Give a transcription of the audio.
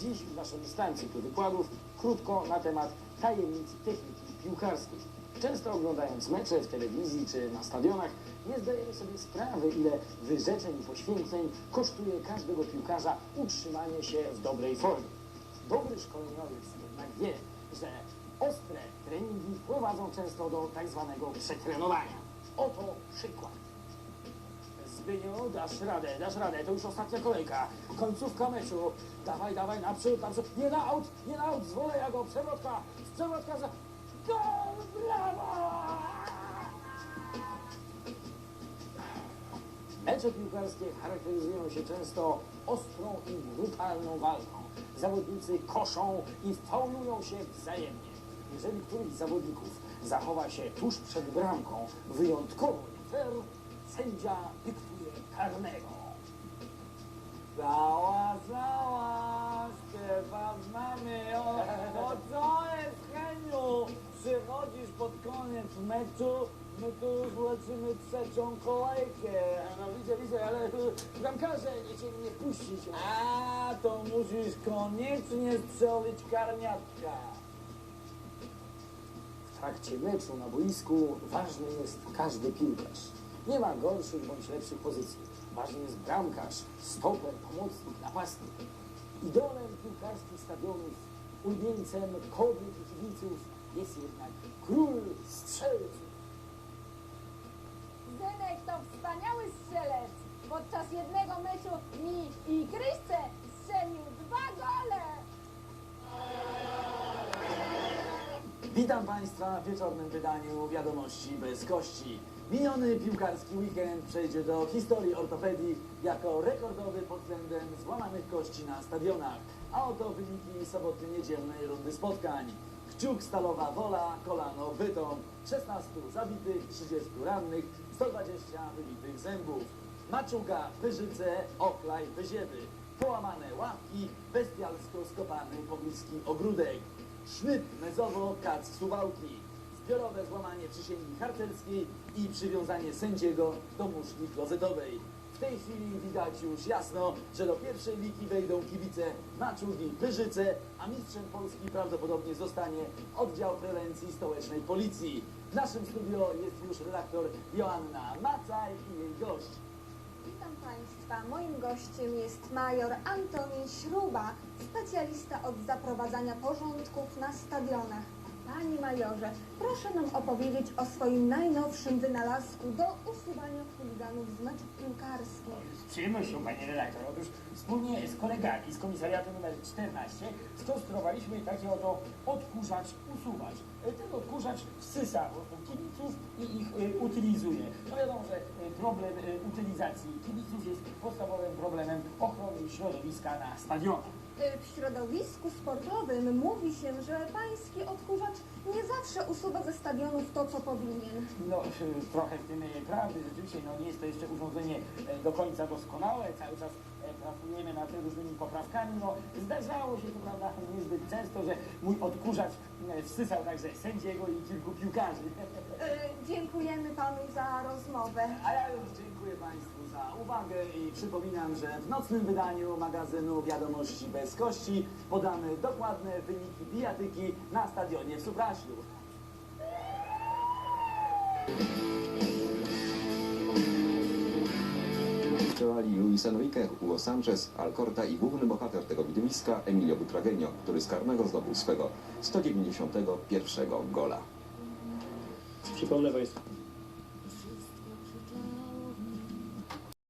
Dziś w naszym stanie cyklu wykładów krótko na temat tajemnic techniki piłkarskiej. Często oglądając mecze w telewizji czy na stadionach, nie zdajemy sobie sprawy, ile wyrzeczeń i poświęceń kosztuje każdego piłkarza utrzymanie się w dobrej formie. Dobry szkoleniowiec jednak wie, że ostre treningi prowadzą często do tak zwanego przetrenowania. Oto przykład. Zbyniu, dasz radę, dasz radę, to już ostatnia kolejka. Końcówka meczu. Dawaj, dawaj, naprzód, naprzód. Nie na aut, nie na aut, zwoleja go, przewrotka, przewrotka za... Gol, brawo! Mecze piłkarskie charakteryzują się często ostrą i brutalną walką. Zawodnicy koszą i faulują się wzajemnie. Jeżeli któryś z zawodników zachowa się tuż przed bramką wyjątkowo nie fair, sędzia dyktuje karnego. Cała, cała, Stefan, znamy, o, o co jest, Heniu? Przychodzisz pod koniec meczu, my tu już lecimy trzecią kolejkę. No widzę, widzę, ale y, bramkarze nie chcieli mnie puścić. A, to musisz koniecznie strzelić karniatka. W trakcie meczu na boisku ważny jest każdy piłkarz. Nie ma gorszych bądź lepszych pozycji. Ważny jest bramkarz, stoper, pomocnik, napastnik. Idolem piłkarskich stadionów, ulubieńcem kobiet i kibiców jest jednak król strzelców. Zenek to wspaniały strzelec. Podczas jednego meczu mi i Kryśce strzelił dwa gole. Witam Państwa w wieczornym wydaniu Wiadomości bez kości. Miniony piłkarski weekend przejdzie do historii ortopedii jako rekordowy pod względem złamanych kości na stadionach. A oto wyniki sobotnio-niedzielnej rundy spotkań. Kciuk Stalowa Wola, Kolano Bytom, 16 zabitych, 30 rannych, 120 wybitych zębów. Maczuga, Wyżyce, Oklaj, Wyziewy. Połamane ławki, bestialsko skopany pobliski ogródek. Sznyt, Mezowo, Kac, Suwałki. Zbiorowe złamanie przysięgi harcerskiej i przywiązanie sędziego do muszli klozetowej. W tej chwili widać już jasno, że do pierwszej ligi wejdą kibice Maczugi Wyżyce, a mistrzem Polski prawdopodobnie zostanie oddział prewencji stołecznej policji. W naszym studio jest już redaktor Joanna Macaj i jej gość. Witam Państwa. Moim gościem jest major Antoni Śruba, specjalista od zaprowadzania porządków na stadionach. Panie majorze, proszę nam opowiedzieć o swoim najnowszym wynalazku do usuwania chuliganów z meczów piłkarskich. Z przyjemnością, panie redaktor. Otóż wspólnie z kolegami z komisariatu numer 14 skonstruowaliśmy taki oto odkurzacz usuwacz. E, Ten odkurzacz wsysa kibiców i ich e, utylizuje. No wiadomo, że e, problem e, utylizacji kibiców jest podstawowym problemem ochrony środowiska na stadionach. Y, W środowisku sportowym mówi się, że pański odkurzacz nie zawsze usuwa ze stadionów to, co powinien. No, e, trochę w tym e, prawdy, rzeczywiście, no nie jest to jeszcze urządzenie do końca doskonałe, cały czas pracujemy nad różnymi poprawkami, no zdarzało się to, prawda, niezbyt często, że mój odkurzacz wsysał także sędziego i kilku piłkarzy. Y, Dziękujemy panu za rozmowę. A ja już dziękuję uwagę i przypominam, że w nocnym wydaniu magazynu Wiadomości bez kości podamy dokładne wyniki bijatyki na stadionie w Supraślu. Działali Luis Enrique, Hugo Sanchez, Alcorta i główny bohater tego widowiska Emilio Butragueño, który z karnego zdobył swego 191 gola. Przypomnę Państwu,